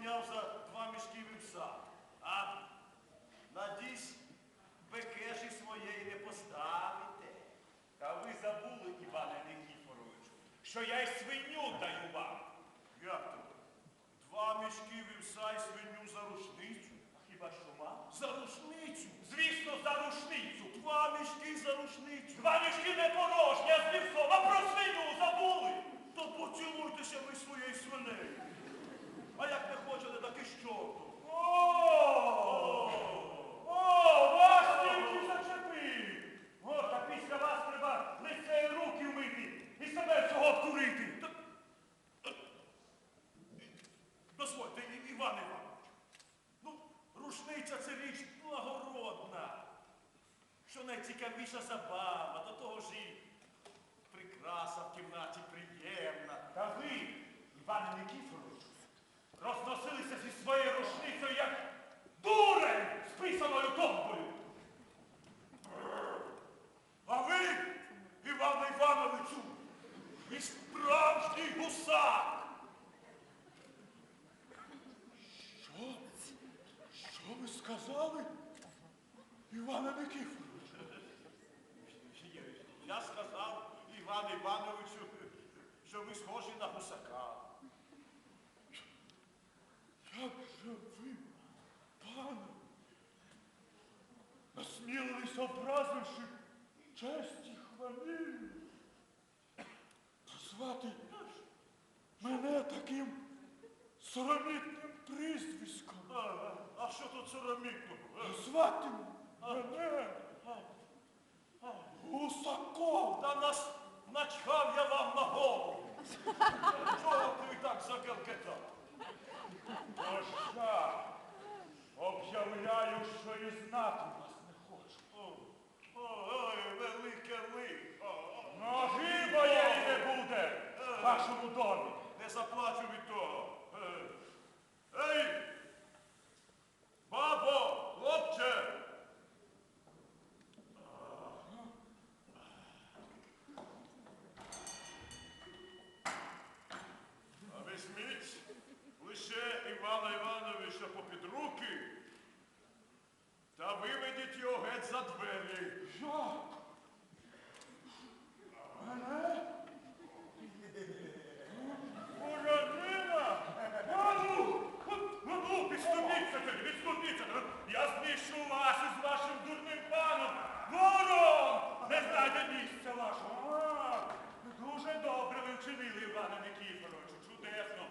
та за два мішки вівса. А надісь, бекеші своєї не поставите. Та ви забули, Іване Никіфоровичу, що я й свиню даю вам. Як то? Два мішки вівса і свиню за рушницю? Хіба що мав? За рушницю! Звісно, за рушницю. Два мішки за рушницю! Два мішки не порожні, це річ благородна. Що найцікавіша забава, до того ж і прикраса в кімнаті приємна. Та ви, Іване Никіфоровичу, розносилися зі своєю рушницею, як дурень з писаною товбою. А ви, Іване Івановичу, ви справжній гусак. Що? Що ви сказали, Іване Никифорович? Я сказав Івану Івановичу, що ви схожі на гусака. Як же ви, пане, насмілились, образивши честь і хвалію, назвати мене таким соромітним прізвиськом. А, а що тут соромітного? Назвати мене Гусаков, да нас начхав я вам на голову. Чого ти так закелкетав? Тож я об'являю, що і знати вас не хочу. Ой, велике лихо. Ноги моєї не буде в вашому домі. Не заплачу від геть за двері. Що? Мене? Уранина! Ану! Ану, відступіться, відступіться! Я знищу вас із вашим дурним паном! Ворон! Не знайде місця вашого! Дуже добре ви вчинили, Івана Никіфоровичу, чудесно!